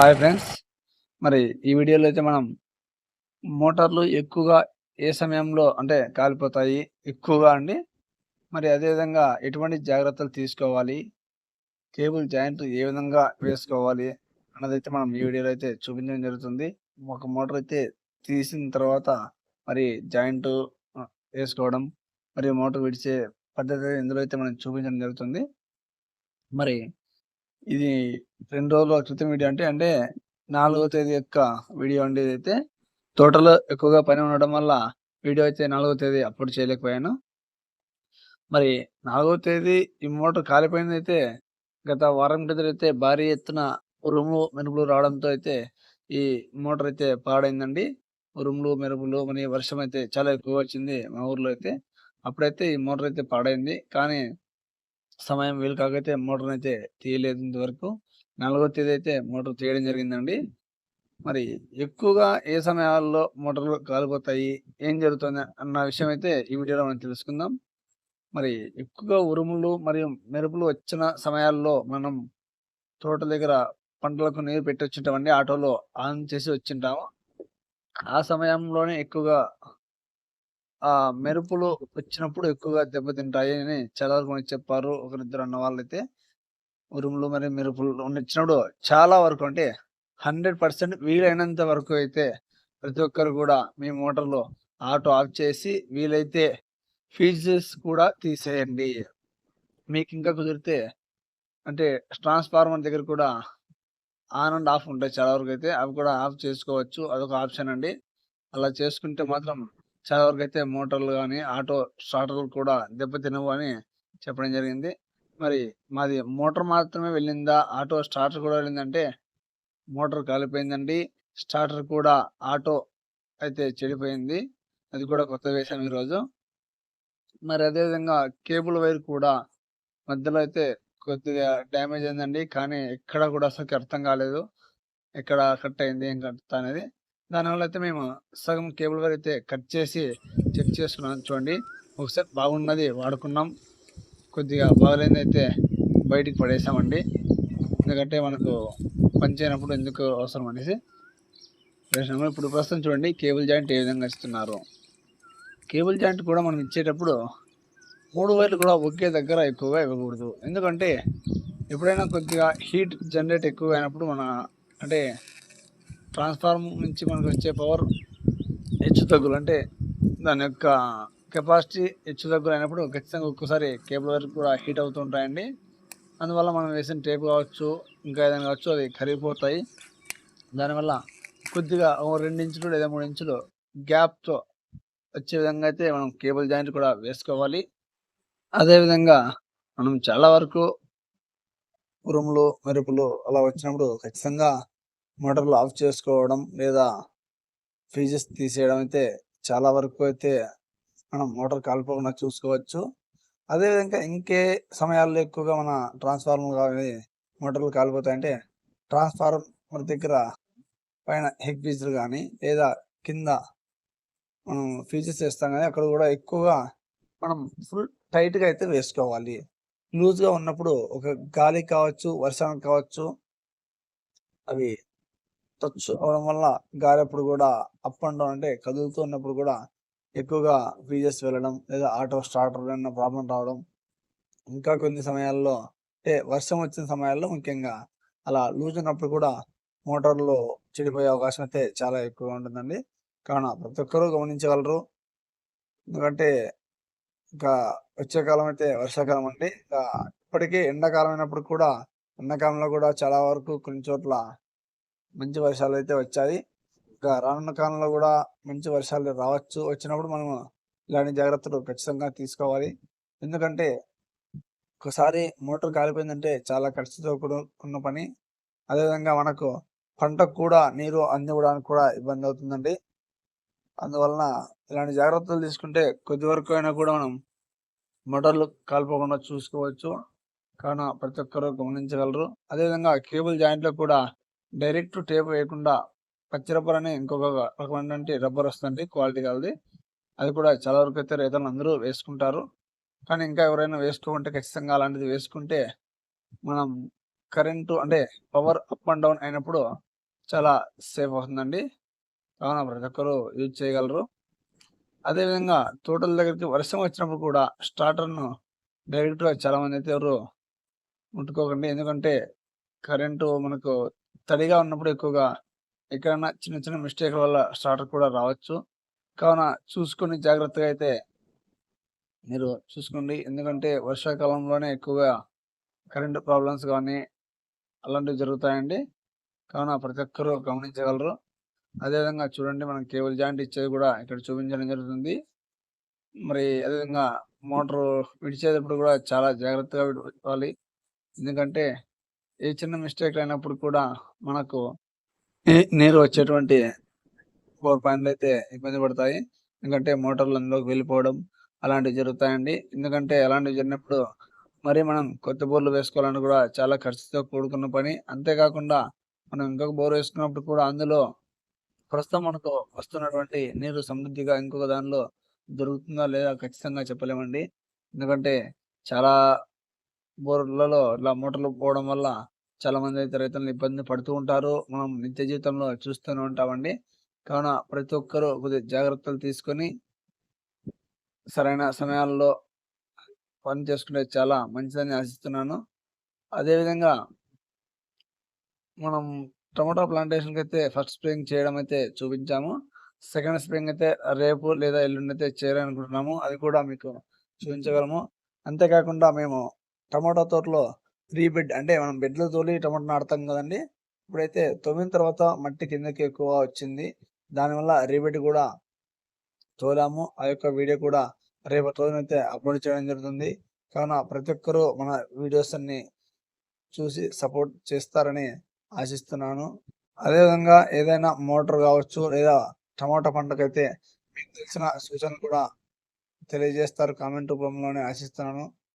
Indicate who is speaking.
Speaker 1: Hi friends. మరి ఈ వీడియోలో అయితే మనం మోటార్లు ఎక్కువగా ఏ సమయంలో అంటే కాలిపోతాయి? ఎక్కువగా అండి. మరి అదేవిధంగా ఎటువంటి జాగ్రత్తలు తీసుకోవాలి? కేబుల్ జాయింట్ ఏ విధంగా వేసుకోవాలి? అన్నదైతే మనం ఈ వీడియోలో అయితే చూపించడం జరుగుతుంది. ఒక మోటార్ అయితే తీసిన తర్వాత మరి జాయింట్ వేసుకోవడం మరియు మోటార్ విడిచే పద్ధతి ఇందులో అయితే మనం చూపించడం జరుగుతుంది. మరి ఇది రెండు రోజుల క్రితం వీడియో అంటే అంటే నాలుగో తేదీ యొక్క వీడియో అండి అయితే తోటలో ఎక్కువగా పని ఉండడం వల్ల వీడియో అయితే నాలుగో తేదీ అప్లోడ్ చేయలేకపోయాను. మరి నాలుగో తేదీ ఈ మోటార్ కాలిపోయింది అయితే గత వారం క్రితం అయితే భారీ ఎత్తున ఉరుములు మెరుపులు రావడంతో అయితే ఈ మోటార్ అయితే పాడైందండి. ఉరుములు మెరుపులు మరి వర్షం అయితే చాలా ఎక్కువ వచ్చింది మా ఊర్లో అయితే. అప్పుడైతే ఈ మోటార్ అయితే పాడైంది. కానీ సమయం వీలు కాకైతే మోటార్ అయితే తీయలేదు ఇంతవరకు నాలుగో తేదీ అయితే మోటార్ తీయడం జరిగిందండి. మరి ఎక్కువగా ఏ సమయాల్లో మోటార్లు కాలిపోతాయి ఏం జరుగుతుంది అన్న విషయం అయితే ఈ వీడియోలో మనం తెలుసుకుందాం. మరి ఎక్కువగా ఉరుములు మరియు మెరుపులు వచ్చిన సమయాల్లో మనం తోట దగ్గర పంటలకు నీరు పెట్టి వచ్చింటామండి ఆటోలో ఆన్ చేసి వచ్చింటాము. ఆ సమయంలోనే ఎక్కువగా ఆ మెరుపులు వచ్చినప్పుడు ఎక్కువగా దెబ్బతింటాయి అని చాలా వరకు మనకి చెప్పారు. ఒకరిద్దరు అన్న వాళ్ళైతే ఉరుములు మరియు మెరుపులు వచ్చినప్పుడు చాలా వరకు అంటే హండ్రెడ్ పర్సెంట్ వీలైనంత వరకు అయితే ప్రతి ఒక్కరు కూడా మీ మోటార్లో ఆటో ఆఫ్ చేసి వీలైతే ఫీజెస్ కూడా తీసేయండి. మీకు ఇంకా కుదిరితే అంటే ట్రాన్స్ఫార్మర్ దగ్గర కూడా ఆన్ అండ్ ఆఫ్ ఉంటాయి చాలా వరకు అయితే. అవి కూడా ఆఫ్ చేసుకోవచ్చు. అదొక ఆప్షన్ అండి. అలా చేసుకుంటే మాత్రం చాలా వరకు అయితే మోటార్లు కానీ ఆటో స్టార్టర్లు కూడా దెబ్బతినవు అని చెప్పడం జరిగింది. మరి మాది మోటార్ మాత్రమే వెళ్ళిందా ఆటో స్టార్టర్ కూడా వెళ్ళిందంటే మోటార్ కాలిపోయిందండి. స్టార్టర్ కూడా ఆటో అయితే చెడిపోయింది. అది కూడా కొత్త వేసాం ఈరోజు. మరి అదేవిధంగా కేబుల్ వైర్ కూడా మధ్యలో అయితే కొద్దిగా డ్యామేజ్ అయిందండి. కానీ ఎక్కడ కూడా అసలు అర్థం కాలేదు. ఎక్కడ కట్ అయింది ఏం కట్ అనేది. దానివల్ల అయితే మేము సగం కేబుల్ వైర్ అయితే కట్ చేసి చెక్ చేసుకున్నాం. చూడండి. ఒకసారి బాగున్నది వాడుకున్నాం. కొద్దిగా బాగలేనిది అయితే బయటికి పడేసామండి. ఎందుకంటే మనకు పనిచేయనప్పుడు ఎందుకు అవసరం అనేసి. వేసినాము ఇప్పుడు ప్రస్తుతం చూడండి. కేబుల్ జాయింట్ ఏ విధంగా ఇస్తున్నారు? కేబుల్ జాయింట్ కూడా మనం ఇచ్చేటప్పుడు మూడు వైర్లు కూడా ఒకే దగ్గర ఎక్కువగా ఇవ్వకూడదు. ఎందుకంటే ఎప్పుడైనా కొద్దిగా హీట్ జనరేట్ ఎక్కువ అయినప్పుడు మన అంటే ట్రాన్స్ఫార్మ్ నుంచి మనకు వచ్చే పవర్ హెచ్చు తగ్గులు అంటే దాని యొక్క కెపాసిటీ హెచ్చు తగ్గులు అయినప్పుడు ఖచ్చితంగా ఒక్కసారి కేబుల్ వరకు కూడా హీట్ అవుతూ ఉంటాయండి. అందువల్ల మనం వేసిన టేప్ కావచ్చు ఇంకా ఏదైనా కావచ్చు అది కరిగిపోతాయి. దానివల్ల కొద్దిగా ఓ రెండు ఇంచులు లేదా మూడు ఇంచులు గ్యాప్తో వచ్చే విధంగా అయితే మనం కేబుల్ జాయింట్ కూడా వేసుకోవాలి. అదేవిధంగా మనం చాలా వరకు ఉరుములు మెరుపులు అలా వచ్చినప్పుడు ఖచ్చితంగా మోటార్లు ఆఫ్ చేసుకోవడం లేదా ఫీజెస్ తీసేయడం అయితే చాలా వరకు అయితే మనం మోటార్ కాలిపోకుండా చూసుకోవచ్చు. అదేవిధంగా ఇంకే సమయాల్లో ఎక్కువగా మన ట్రాన్స్ఫార్మర్ కానీ మోటార్లు కాలిపోతాయంటే ట్రాన్స్ఫార్మర్ దగ్గర పైన హెగ్ ఫీజులు కానీ లేదా కింద మనం ఫీజెస్ వేస్తాం కానీ అక్కడ కూడా ఎక్కువగా మనం ఫుల్ టైట్గా అయితే వేసుకోవాలి. లూజ్గా ఉన్నప్పుడు ఒక గాలి కావచ్చు వర్షానికి కావచ్చు అవి టచ్ అవడం వల్ల గాలి అప్పుడు కూడా అప్ అండ్ డౌన్ అంటే కదులుతూ ఉన్నప్పుడు కూడా ఎక్కువగా ఫీజెస్ వెళ్ళడం లేదా ఆటో స్టార్టర్ అన్న ప్రాబ్లం రావడం. ఇంకా కొన్ని సమయాల్లో అంటే వర్షం వచ్చిన సమయాల్లో ముఖ్యంగా అలా లూజ్ ఉన్నప్పుడు కూడా మోటార్లు చెడిపోయే అవకాశం అయితే చాలా ఎక్కువగా ఉంటుందండి. కావున ప్రతి ఒక్కరూ గమనించగలరు. ఎందుకంటే ఇంకా వచ్చే కాలం అయితే వర్షాకాలం అండి. ఇంకా ఇప్పటికీ ఎండాకాలం అయినప్పుడు కూడా ఎండాకాలంలో కూడా చాలా వరకు కొన్ని చోట్ల మంచి వర్షాలు అయితే వచ్చాయి. ఇంకా రానున్న కాలంలో కూడా మంచి వర్షాలు రావచ్చు. వచ్చినప్పుడు మనం ఇలాంటి జాగ్రత్తలు ఖచ్చితంగా తీసుకోవాలి. ఎందుకంటే ఒకసారి మోటార్ కాలిపోయిందంటే చాలా ఖర్చుతో కూడుకున్న పని. అదేవిధంగా మనకు పంటకు కూడా నీరు అందివ్వడానికి కూడా ఇబ్బంది అవుతుందండి. అందువలన ఇలాంటి జాగ్రత్తలు తీసుకుంటే కొద్ది వరకు అయినా కూడా మనం మోటార్లు కాలిపోకుండా చూసుకోవచ్చు. కావున ప్రతి ఒక్కరు గమనించగలరు. అదేవిధంగా కేబుల్ జాయింట్లో కూడా డైరెక్ట్ టేప్ వేయకుండా పచ్చి రబ్బర్ అనే ఇంకొక రకమైనటువంటి రబ్బర్ వస్తుంది క్వాలిటీ కాదు అది కూడా చాలా వరకు అయితే రైతులు అందరూ వేసుకుంటారు కానీ ఇంకా ఎవరైనా వేసుకోకుంటే ఖచ్చితంగా అలాంటిది వేసుకుంటే మనం కరెంటు అంటే పవర్ అప్ అండ్ డౌన్ అయినప్పుడు చాలా సేఫ్ అవుతుందండి. కావున ప్రతి ఒక్కరు యూజ్ చేయగలరు. అదేవిధంగా తోటల దగ్గరికి వర్షం వచ్చినప్పుడు కూడా స్టార్టర్‌ను డైరెక్ట్‌గా చాలామంది అయితే ఎవరు ముట్టుకోకండి. ఎందుకంటే కరెంటు మనకు తడిగా ఉన్నప్పుడు ఎక్కువగా ఎక్కడన్నా చిన్న చిన్న మిస్టేక్‌ల వల్ల స్టార్టర్ కూడా రావచ్చు. కావున చూసుకొని జాగ్రత్తగా అయితే మీరు చూసుకోండి. ఎందుకంటే వర్షాకాలంలోనే ఎక్కువగా కరెంటు ప్రాబ్లమ్స్ కానీ అలాంటివి జరుగుతాయండి. కావున ప్రతి ఒక్కరూ గమనించగలరు. అదేవిధంగా చూడండి మనం కేబుల్ జాయింట్ ఇచ్చేది కూడా ఇక్కడ చూపించడం జరుగుతుంది. మరి అదేవిధంగా మోటారు విడిచేటప్పుడు కూడా చాలా జాగ్రత్తగా విడవాలి. ఎందుకంటే ఏ చిన్న మిస్టేక్ అయినప్పుడు కూడా మనకు నీరు వచ్చేటువంటి పవర్ పాయింట్‌లయితే ఇబ్బంది పడతాయి. ఎందుకంటే మోటార్లు అందులోకి వెళ్ళిపోవడం అలాంటివి జరుగుతాయండి. ఎందుకంటే అలాంటివి జరిగినప్పుడు మరి మనం కొత్త బోర్‌లు వేసుకోవాలని కూడా చాలా ఖర్చుతో కూడుకున్న పని. అంతేకాకుండా మనం ఇంకొక బోర్ వేసుకున్నప్పుడు కూడా అందులో ప్రస్తుతం మనకు వస్తున్నటువంటి నీరు సమృద్ధిగా ఇంకొక దానిలో దొరుకుతుందా లేదా ఖచ్చితంగా చెప్పలేమండి. ఎందుకంటే చాలా బోర్‌లలో ఇలా మోటార్లు పోవడం వల్ల చాలా మంది అయితే రైతులను ఇబ్బంది పడుతూ ఉంటారు. మనం నిత్య జీవితంలో చూస్తూనే ఉంటామండి. కావున ప్రతి ఒక్కరు కొద్దిగా జాగ్రత్తలు తీసుకొని సరైన సమయాల్లో పని చేసుకుంటే చాలా మంచిదని ఆశిస్తున్నాను. అదేవిధంగా మనం టమోటా అయితే ఫస్ట్ స్ప్రేయింగ్ చేయడం అయితే చూపించాము. సెకండ్ స్ప్రింగ్ అయితే రేపు లేదా ఎల్లుండి అయితే చేయాలనుకుంటున్నాము. అది కూడా మీకు చూపించగలము. అంతేకాకుండా మేము టమాటో తోటలో త్రీ బెడ్ అంటే మనం బెడ్‌లో తోలి టమోటా నాడతాం కదండీ! ఇప్పుడైతే తొమ్మిన తర్వాత మట్టి కిందకి ఎక్కువ వచ్చింది. దానివల్ల రీబెడ్ కూడా తోలాము. ఆ యొక్క వీడియో కూడా రేపటి రోజునైతే అప్లోడ్ చేయడం జరుగుతుంది. కావున ప్రతి ఒక్కరు మన వీడియోస్ అన్ని చూసి సపోర్ట్ చేస్తారని ఆశిస్తున్నాను. అదేవిధంగా ఏదైనా మోటార్ కావచ్చు లేదా టమాటా పంటకైతే మీకు తెలిసిన సూచనలు కూడా తెలియజేస్తారు కామెంట్ రూపంలోనే ఆశిస్తున్నాను.